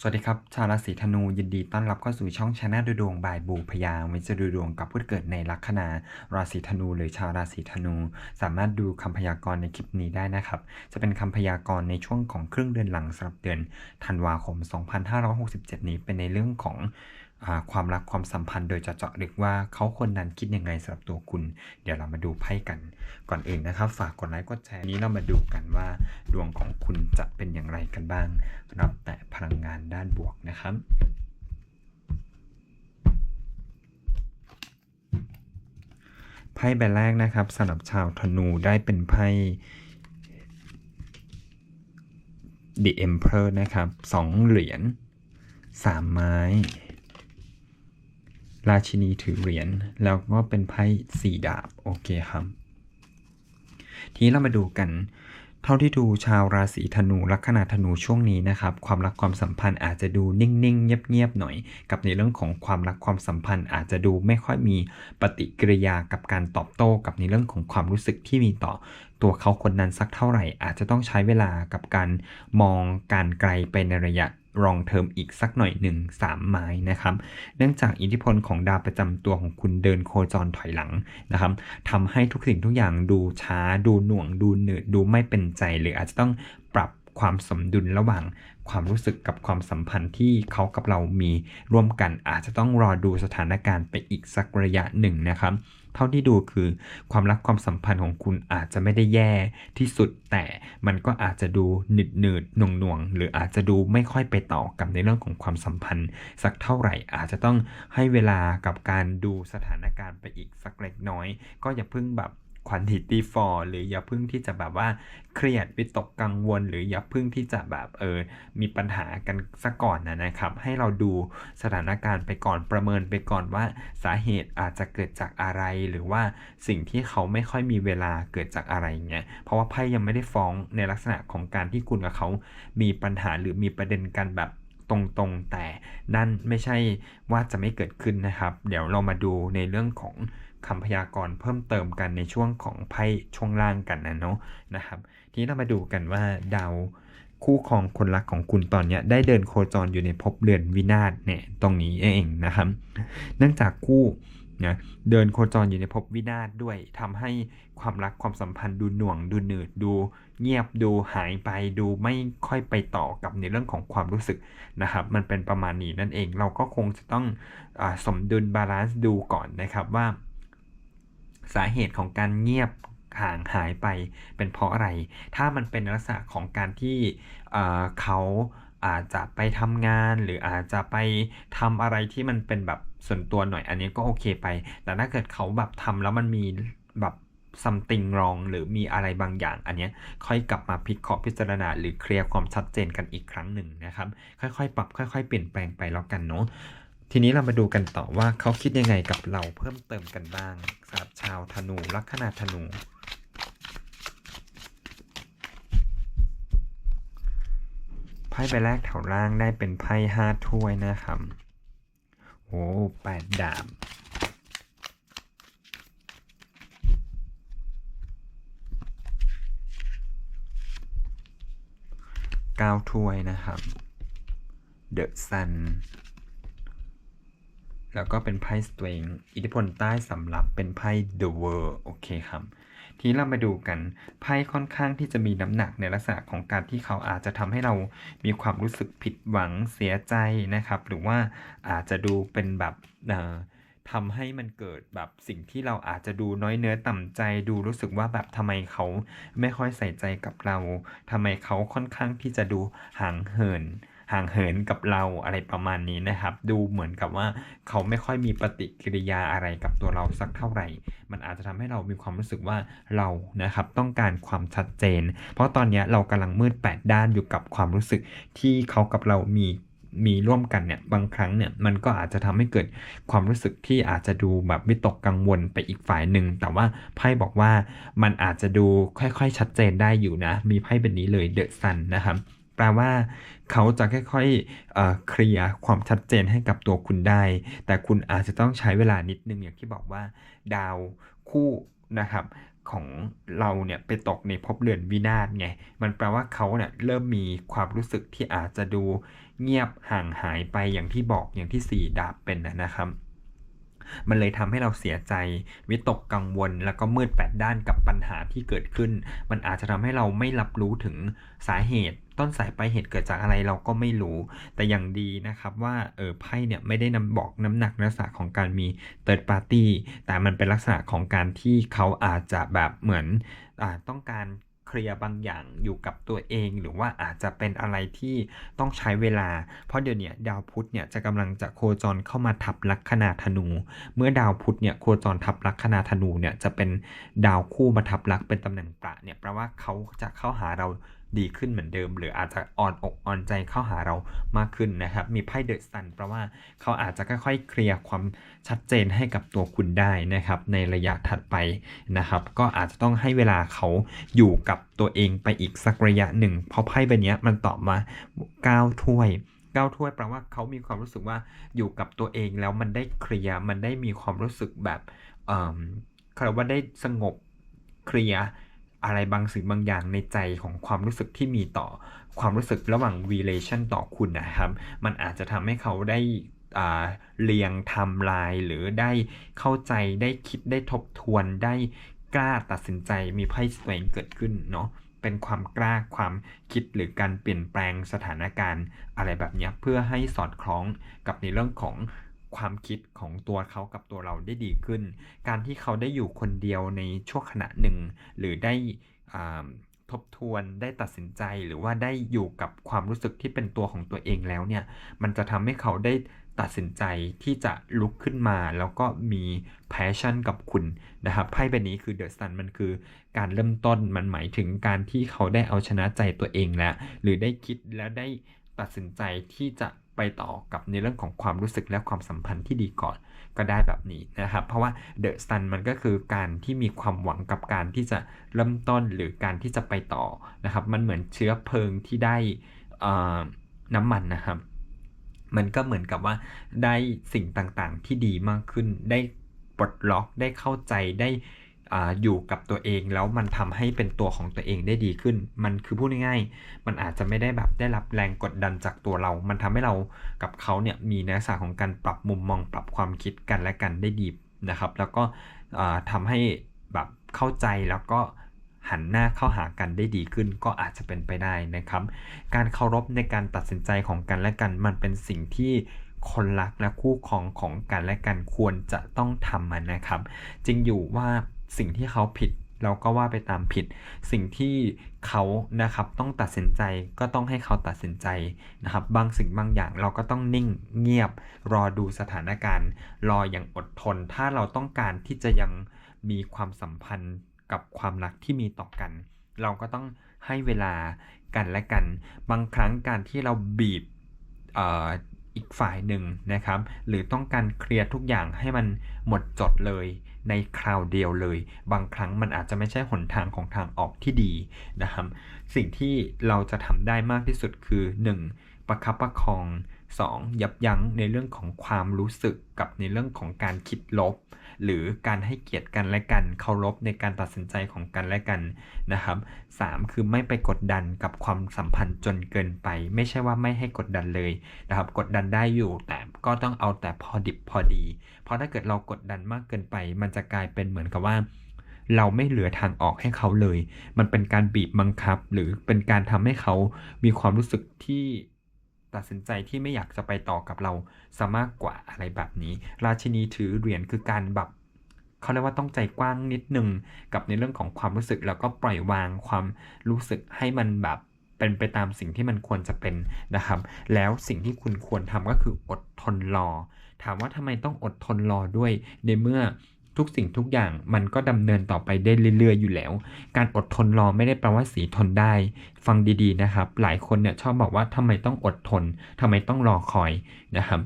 สวัสดีครับ ชาวราศีธนูยินดีต้อนรับเข้าสู่ช่องชาแนลดูดวงบายบูพยาวิจะดูดวงกับผู้เกิดในลัคนาราศีธนูหรือชาวราศีธนู สามารถดูคำพยากรณ์ในคลิปนี้ได้นะครับ จะเป็นคำพยากรณ์ในช่วงของครึ่งเดือนหลังสำหรับเดือนธันวาคม 2567 นี้เป็นในเรื่องของ ความรักความสัมพันธ์โดยจะเจาะลึกว่าเขาคนนั้นคิดยังไงสำหรับตัวคุณ เดี๋ยวเรามาดูไพ่กัน ก่อนอื่นนะครับ ฝากกดไลค์กดแชร์นี้เรามาดูกันว่าดวงของคุณจะเป็นอย่างไรกันบ้างรับแต่พลังงานด้านบวกนะครับไพ่ใบแรกนะครับสำหรับชาวธนูได้เป็นไพ่ The Emperor นะครับสองเหรียญสามไม้ ราชินีถือเหรียญแล้วก็เป็นไพ่สี่ดาบโอเคครับ ทีนี้เรามาดูกัน เท่าที่ดูชาวราศีธนูลัคนาธนูช่วงนี้นะครับ ความรักความสัมพันธ์อาจจะดูนิ่งๆ เงียบๆหน่อย กับในเรื่องของความรักความสัมพันธ์ อาจจะดูไม่ค่อยมีปฏิกิริยากับการตอบโต้กับในเรื่องของความรู้สึกที่มีต่อตัวเขาคนนั้นสักเท่าไหร่ อาจจะต้องใช้เวลากับการมองการไกลไปในระยะ รองเทอมอีกสักหน่อยหนึ่งสามไม้นะครับ เนื่องจากอิทธิพลของดาวประจำตัวของคุณเดินโคจรถอยหลังนะครับทำให้ทุกสิ่งทุกอย่างดูช้า ดูหน่วง ดูเหนื่อยดูไม่เป็นใจ หรืออาจจะต้องปรับความสมดุลระหว่างความรู้สึกกับความสัมพันธ์ที่เขากับเรามีร่วมกันอาจจะต้องรอดูสถานการณ์ไปอีกสักระยะหนึ่งนะครับ เท่าที่ดูคือ ความรักความสัมพันธ์ของคุณอาจจะไม่ได้แย่ที่สุด แต่มันก็อาจจะดูหนืดหนืดหน่วงหน่วงหรืออาจจะดูไม่ค่อยไปต่อกับในเรื่องของความสัมพันธ์ สักเท่าไหร่อาจจะต้องให้เวลากับการดูสถานการณ์ไปอีกสักเล็กน้อย ก็อย่าเพิ่งแบบ quantity for หรืออย่าพึ่งที่จะแบบว่าเครียดวิตกกังวล หรืออย่าพึ่งที่จะแบบเออมีปัญหากันซะก่อนนะนะครับ ให้เราดูสถานการณ์ไปก่อนประเมินไปก่อนว่าสาเหตุอาจจะเกิดจากอะไร หรือว่าสิ่งที่เขาไม่ค่อยมีเวลาเกิดจากอะไรเงี้ยเพราะว่าไพ่ยังไม่ได้ฟ้องในลักษณะของการที่คุณกับเขามีปัญหาหรือมีประเด็นกันแบบตรงๆ แต่นั่นไม่ใช่ว่าจะไม่เกิดขึ้นนะครับ เดี๋ยวเรามาดูในเรื่องของ คำพยากรณ์เพิ่มเติมกันในช่วงของไพ่ช่วงล่างกันนะเนาะนะครับทีนี้เรามาดูกันว่าดาวคู่ครองคนรักของคุณตอนนี้ได้เดินโคจรอยู่ในภพเรือนวินาศเนี่ยตรงนี้เองนะครับ เนื่องจากคู่นะเดินโคจรอยู่ในภพวินาศด้วยทำให้ความรักความสัมพันธ์ดูหน่วงดูหนืดดู เงียบดูหายไปดูไม่ค่อยไปต่อกับในเรื่องของความรู้สึกนะครับ มันเป็นประมาณนี้นั่นเองเราก็คงจะต้องอสมดุลบาลานซ์ดูก่อนนะครับว่า สาเหตุของการเงียบห่างหายไปเป็นเพราะอะไร ถ้ามันเป็นลักษณะของการที่เขาอาจจะไปทำงานหรืออาจจะไปทำอะไรที่มันเป็นแบบส่วนตัวหน่อยอันนี้ก็โอเคไป แต่ถ้าเกิดเขาแบบทำแล้วมันมีแบบ something wrong หรือมีอะไรบางอย่าง อันนี้ค่อยกลับมาพิเคราะห์พิจารณา หรือเคลียร์ความชัดเจนกันอีกครั้งหนึ่งนะครับ ค่อยๆ ปรับค่อย ๆ เปลี่ยนแปลงไปแล้วกันเนาะ ทีนี้เรามาดูกันต่อว่าเขาคิดยังไงกับเราเพิ่มเติมกันบ้างสำหรับชาวธนูลัคนาธนู ไพ่ใบแรกแถวล่างได้เป็นไพ่ห้าถ้วยนะครับโอ้แปดดาบเก้าถ้วยนะครับ เดอะซัน แล้วก็เป็นไพ่สตริงอิทธิพลใต้สำหรับเป็นไพ่ The World โอเคครับ ทีนี้เรามาดูกันไพ่ค่อนข้างที่จะมีน้ำหนักในลักษณะของการที่เขาอาจจะทำให้เรามีความรู้สึกผิดหวังเสียใจนะครับ หรือว่าอาจจะดูเป็นแบบทำให้มันเกิดแบบสิ่งที่เราอาจจะดูน้อยเนื้อต่ำใจดูรู้สึกว่าแบบทำไมเขาไม่ค่อยใส่ใจกับเราทำไมเขาค่อนข้างที่จะดูห่างเหิน ห่างเหินกับเราอะไรประมาณนี้นะครับ ดูเหมือนกับว่าเขาไม่ค่อยมีปฏิกิริยาอะไรกับตัวเราสักเท่าไหร่ มันอาจจะทำให้เรามีความรู้สึกว่าเรานะครับต้องการความชัดเจน เพราะตอนนี้เรากำลังมืด8ด้านอยู่กับความรู้สึกที่เขากับเรามีมีร่วมกันเนี่ยบางครั้งเนี่ยมันก็อาจจะทำให้เกิดความรู้สึกที่อาจจะดูแบบวิตกกังวลไปอีกฝ่ายหนึ่ง แต่ว่าไพ่บอกว่ามันอาจจะดูค่อยๆ ชัดเจนได้อยู่นะ มีไพ่แบบนี้เลยเดอะซันนะครับ แปลว่าเขาจะค่อยๆเคลียร์ความชัดเจนให้กับตัวคุณได้ แต่คุณอาจจะต้องใช้เวลานิดนึงอย่างที่บอกว่า ดาวคู่นะครับของเราเนี่ยไปตกในภพเรือนวินาศไง มันแปลว่าเขาเนี่ยเริ่มมีความรู้สึกที่อาจจะดูเงียบห่างหายไปอย่างที่บอกอย่างที่สี่ดาบเป็นนะนะครับมันเลยทำให้เราเสียใจวิตกกังวล แล้วก็มืดแปดด้านกับปัญหาที่เกิดขึ้น มันอาจจะทำให้เราไม่รับรู้ถึงสาเหตุ ต้นสายปลายเหตุเกิดจากอะไรเราก็ไม่รู้ แต่อย่างดีนะครับว่าเออไพ่เนี่ยไม่ได้นำบอกน้ำหนักลักษณะของการมี third party แต่มันเป็นลักษณะของการที่เขาอาจจะแบบเหมือนอต้องการเคลียร์บางอย่างอยู่กับตัวเอง หรือว่าอาจจะเป็นอะไรที่ต้องใช้เวลา เพราะเดี๋ยวนี้ดาวพุธเนี่ยจะกำลังจะโคจรเข้ามาทับลัคนาธนู เมื่อดาวพุธเนี่ยโคจรทับลัคนาธนูเนี่ยจะเป็นดาวคู่มาทับลักเป็นตำแหน่งประเนี่ยแปลว่าเขาจะเข้าหาเรา ดีขึ้นเหมือนเดิม หรืออาจจะอ่อนอกอ่อนใจเข้าหาเรามากขึ้นนะครับ มีไพ่เดอะซันแปลว่าเขาอาจจะค่อยๆเคลียร์ความชัดเจนให้กับตัวคุณได้นะครับ ในระยะถัดไปนะครับ ก็อาจจะต้องให้เวลาเขาอยู่กับตัวเองไปอีกสักระยะหนึ่ง เพราะไพ่ใบนี้มันตอบมา 9 ถ้วย9ถ้วยแปลว่าเขามีความรู้สึกว่าอยู่กับตัวเองแล้วมันได้เคลียร์มันได้มีความรู้สึกแบบเอ่อเขาเรียกว่าได้สงบเคลียร์ อะไรบางสิ่งบางอย่างในใจของความรู้สึกที่มีต่อความรู้สึกระหว่าง relation ต่อคุณนะครับ มันอาจจะทำให้เขาได้เรียงทม์ไลน์หรือได้เข้าใจได้คิดได้ทบทวนได้กล้าตัดสินใจมีไพ่สเวนเกิดขึ้นเนาะเป็นความกล้าความคิดหรือการเปลี่ยนแปลงสถานการณ์อะไรแบบนี้เพื่อให้สอดคล้องกับในเรื่องของ ความคิดของตัวเขากับตัวเราได้ดีขึ้น การที่เขาได้อยู่คนเดียวในช่วงขณะหนึ่ง หรือได้ทบทวนได้ตัดสินใจหรือว่าได้อยู่กับความรู้สึกที่เป็นตัวของตัวเองแล้วเนี่ย มันจะทำให้เขาได้ตัดสินใจที่จะลุกขึ้นมาแล้วก็มีแพชชั่นกับคุณนะครับไพ่ใบนี้คือเดอะซันมันคือการเริ่มต้นมันหมายถึงการที่เขาได้เอาชนะใจตัวเองแล้ว หรือได้คิดแล้วได้ตัดสินใจที่จะ ไปต่อกับในเรื่องของความรู้สึกและความสัมพันธ์ที่ดีก่อนก็ได้แบบนี้นะครับ เพราะว่าเดอะซันมันก็คือการที่มีความหวังกับการที่จะเริ่มต้นหรือการที่จะไปต่อนะครับ มันเหมือนเชื้อเพลิงที่ได้น้ำมันนะครับ มันก็เหมือนกับว่าได้สิ่งต่างๆที่ดีมากขึ้น ได้ปลดล็อกได้เข้าใจได้ อยู่กับตัวเองแล้วมันทำให้เป็นตัวของตัวเองได้ดีขึ้น มันคือพูดง่ายๆ มันอาจจะไม่ได้แบบได้รับแรงกดดันจากตัวเรา มันทำให้เรากับเขาเนี่ยมีนักษณะของการปรับมุมมองปรับความคิดกันและกันได้ดีนะครับ แล้วก็ทำให้แบบเข้าใจแล้วก็หันหน้าเข้าหากันได้ดีขึ้นก็อาจจะเป็นไปได้นะครับ การเคารพในการตัดสินใจของกันและกันมันเป็นสิ่งที่คนรักและคู่ครองของกันและกันควรจะต้องทำมันนะครับจริงอยู่ว่า สิ่งที่เขาผิดเราก็ว่าไปตามผิด สิ่งที่เขานะครับต้องตัดสินใจก็ต้องให้เขาตัดสินใจนะครับ บางสิ่งบางอย่างเราก็ต้องนิ่งเงียบ รอดูสถานการณ์ รออย่างอดทน ถ้าเราต้องการที่จะยังมีความสัมพันธ์กับความรักที่มีต่อกัน เราก็ต้องให้เวลากันและกัน บางครั้งการที่เราบีบอีกฝ่ายหนึ่งนะครับ หรือต้องการเคลียร์ทุกอย่างให้มันหมดจดเลย ในคราวเดียวเลย บางครั้งมันอาจจะไม่ใช่หนทางของทางออกที่ดีนะครับ สิ่งที่เราจะทำได้มากที่สุดคือ 1. ประคับประคอง 2. ยับยั้งในเรื่องของความรู้สึกกับในเรื่องของการคิดลบ หรือการให้เกียรติกันและกันเคารพในการตัดสินใจของกันและกันนะครับ 3. คือไม่ไปกดดันกับความสัมพันธ์จนเกินไป ไม่ใช่ว่าไม่ให้กดดันเลยนะครับ กดดันได้อยู่แต่ก็ต้องเอาแต่พอดิบพอดี เพราะถ้าเกิดเรากดดันมากเกินไป มันจะกลายเป็นเหมือนกับว่าเราไม่เหลือทางออกให้เขาเลย มันเป็นการบีบบังคับ หรือเป็นการทำให้เขามีความรู้สึกที่ ตัดสินใจที่ไม่อยากจะไปต่อกับเราซะมากกว่าอะไรแบบนี้ ราชินีถือเหรียญคือการแบบเขาเรียกว่าต้องใจกว้างนิดนึงกับในเรื่องของความรู้สึกแล้วก็ปล่อยวางความรู้สึกให้มันแบบเป็นไปตามสิ่งที่มันควรจะเป็นนะครับ แล้วสิ่งที่คุณควรทำก็คืออดทนรอ ถามว่าทำไมต้องอดทนรอด้วยในเมื่อ ทุกสิ่งทุกอย่างมันก็ดำเนินต่อไปได้เรื่อยๆอยู่แล้ว การอดทนรอไม่ได้แปลว่าสีทนได้ ฟังดีๆนะครับ หลายคนเนี่ยชอบบอกว่าทำไมต้องอดทนทำไมต้องรอคอยนะครับ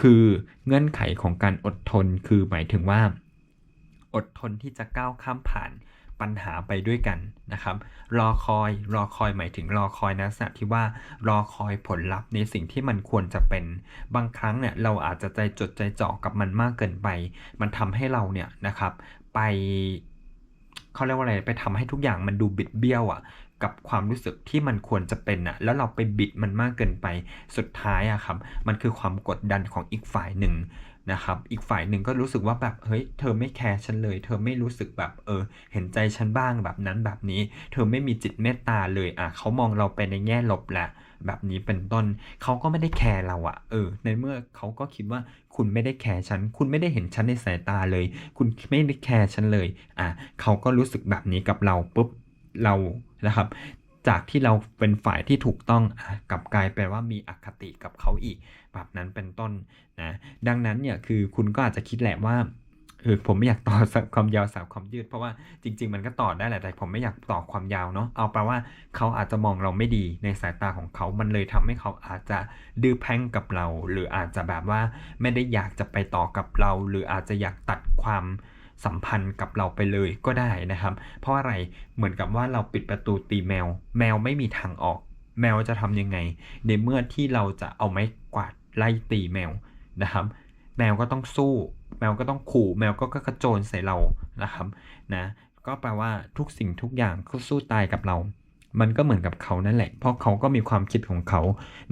คือเงื่อนไขของการอดทนคือหมายถึงว่า อดทนที่จะก้าวข้ามผ่าน ปัญหาไปด้วยกันนะครับ รอคอยรอคอยหมายถึงรอคอยนะสัตที่ว่ารอคอยผลลัพธ์ในสิ่งที่มันควรจะเป็น บางครั้งเนี่ยเราอาจจะใจจดใจจ่อกับมันมากเกินไป มันทำให้เราเนี่ยนะครับ ไปเขาเรียกว่าอะไรไปทำให้ทุกอย่างมันดูบิดเบี้ยวอะ่ะกับความรู้สึกที่มันควรจะเป็นอะ่ะแล้วเราไปบิดมันมากเกินไปสุดท้ายอะครับ มันคือความกดดันของอีกฝ่ายหนึ่ง นะครับ อีกฝ่ายหนึ่งก็รู้สึกว่าแบบเฮ้ยเธอไม่แคร์ฉันเลย เธอไม่รู้สึกแบบเออ เห็นใจฉันบ้างแบบนั้นแบบนี้ เธอไม่มีจิตเมตตาเลยอะเขามองเราไปในแง่ลบแหละแบบนี้เป็นต้นเขาก็ไม่ได้แคร์เราอะเออ ในเมื่อเขาก็คิดว่าคุณไม่ได้แคร์ฉัน คุณไม่ได้เห็นฉันในสายตาเลย คุณไม่ได้แคร์ฉันเลย อะเขาก็รู้สึกแบบนี้กับเราปุ๊บเรานะครับ จากที่เราเป็นฝ่ายที่ถูกต้องกลับกลายเป็นว่ามีอคติกับเขาอีกแบบนั้นเป็นต้นนะดังนั้นเนี่ยคือคุณก็อาจจะคิดแหละว่าเออผมไม่อยากต่อความยาวสาวความยืด เพราะว่าจริง ๆ มันก็ต่อได้แหละแต่ผมไม่อยากต่อความยาวเนาะเอาแปลว่าเขาอาจจะมองเราไม่ดีในสายตาของเขา มันเลยทำให้เขาอาจจะดื้อแพ่งกับเรา หรืออาจจะแบบว่าไม่ได้อยากจะไปต่อกับเรา หรืออาจจะอยากตัดความ สัมพันธ์กับเราไปเลยก็ได้นะครับ เพราะอะไรเหมือนกับว่าเราปิดประตูตีแมว แมวไม่มีทางออก แมวจะทำยังไง ในเมื่อที่เราจะเอาไม้กวาดไล่ตีแมวนะครับ แมวก็ต้องสู้ แมวก็ต้องขู่แมวก็กระโจนใส่เรานะครับนะก็แปลว่าทุกสิ่งทุกอย่างเขาสู้ตายกับเรา มันก็เหมือนกับเขานั่นแหละ เพราะเขาก็มีความคิดของเขา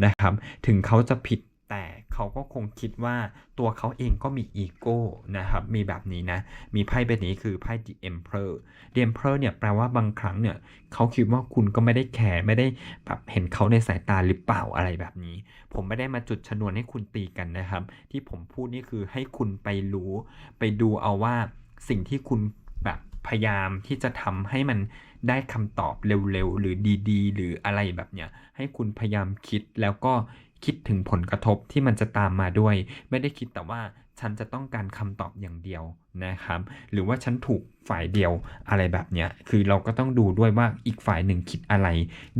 นะครับ ถึงเขาจะผิด แต่เขาก็คงคิดว่าตัวเขาเองก็มีอีโก้นะครับ มีแบบนี้นะ มีไพ่ใบนี้คือไพ่ The Emperor The Emperor เนี่ยแปลว่าบางครั้งเนี่ยเขาคิดว่าคุณก็ไม่ได้แคร์ไม่ได้แบบเห็นเขาในสายตาหรือเปล่าอะไรแบบนี้ ผมไม่ได้มาจุดชนวนให้คุณตีกันนะครับ ที่ผมพูดนี่คือให้คุณไปรู้ ไปดูเอาว่าสิ่งที่คุณแบบพยายามที่จะทำให้มันได้คำตอบเร็วๆหรือดีๆ หรืออะไรแบบเนี้ยให้คุณพยายามคิดแล้วก็ คิดถึงผลกระทบที่มันจะตามมาด้วย ไม่ได้คิดแต่ว่าฉันจะต้องการคำตอบอย่างเดียวนะครับ หรือว่าฉันถูกฝ่ายเดียวอะไรแบบเนี้ย คือเราก็ต้องดูด้วยว่าอีกฝ่ายหนึ่งคิดอะไร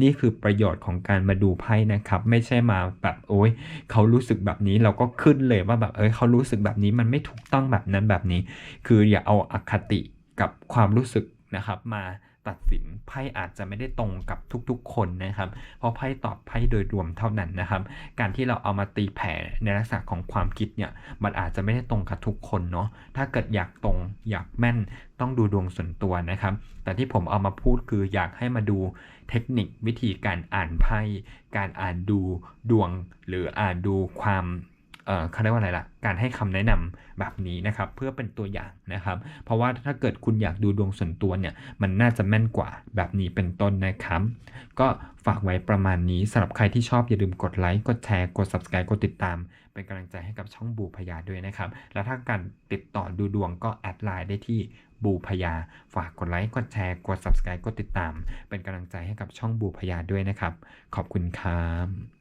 นี่คือประโยชน์ของการมาดูไพ่นะครับ ไม่ใช่มาแบบโอ้ยเขารู้สึกแบบนี้เราก็ขึ้นเลยว่าแบบเอ้ยเขารู้สึกแบบนี้มันไม่ถูกต้องแบบนั้นแบบนี้ คืออย่าเอาอคติกับความรู้สึกนะครับมา ตัดสินไพ่อาจจะไม่ได้ตรงกับทุกๆ คนนะครับ เพราะไพ่ตอบไพ่โดยรวมเท่านั้นนะครับ การที่เราเอามาตีแผ่ในลักษณะของความคิดเนี่ยมันอาจจะไม่ได้ตรงกับทุกคนเนาะถ้าเกิดอยากตรงอยากแม่นต้องดูดวงส่วนตัวนะครับ แต่ที่ผมเอามาพูดคืออยากให้มาดูเทคนิควิธีการอ่านไพ่การอ่านดูดวง หรืออ่านดูความ เอ่อเขาเรียกว่าอะไรล่ะ การให้คำแนะนำแบบนี้นะครับเพื่อเป็นตัวอย่างนะครับ เพราะว่าถ้าเกิดคุณอยากดูดวงส่วนตัวเนี่ยมันน่าจะแม่นกว่าแบบนี้เป็นต้นนะครับ ก็ฝากไว้ประมาณนี้สำหรับใครที่ชอบอย่าลืมกดไลค์กดแชร์กด subscribe กดติดตาม เป็นกำลังใจให้กับช่องบูพยาด้วยนะครับ แล้วถ้าการติดต่อดูดวงก็แอดไลน์ได้ที่บูพยา ฝากกดไลค์กดแชร์กด subscribe กดติดตาม เป็นกำลังใจให้กับช่องบูพยาด้วยนะครับ ขอบคุณครับ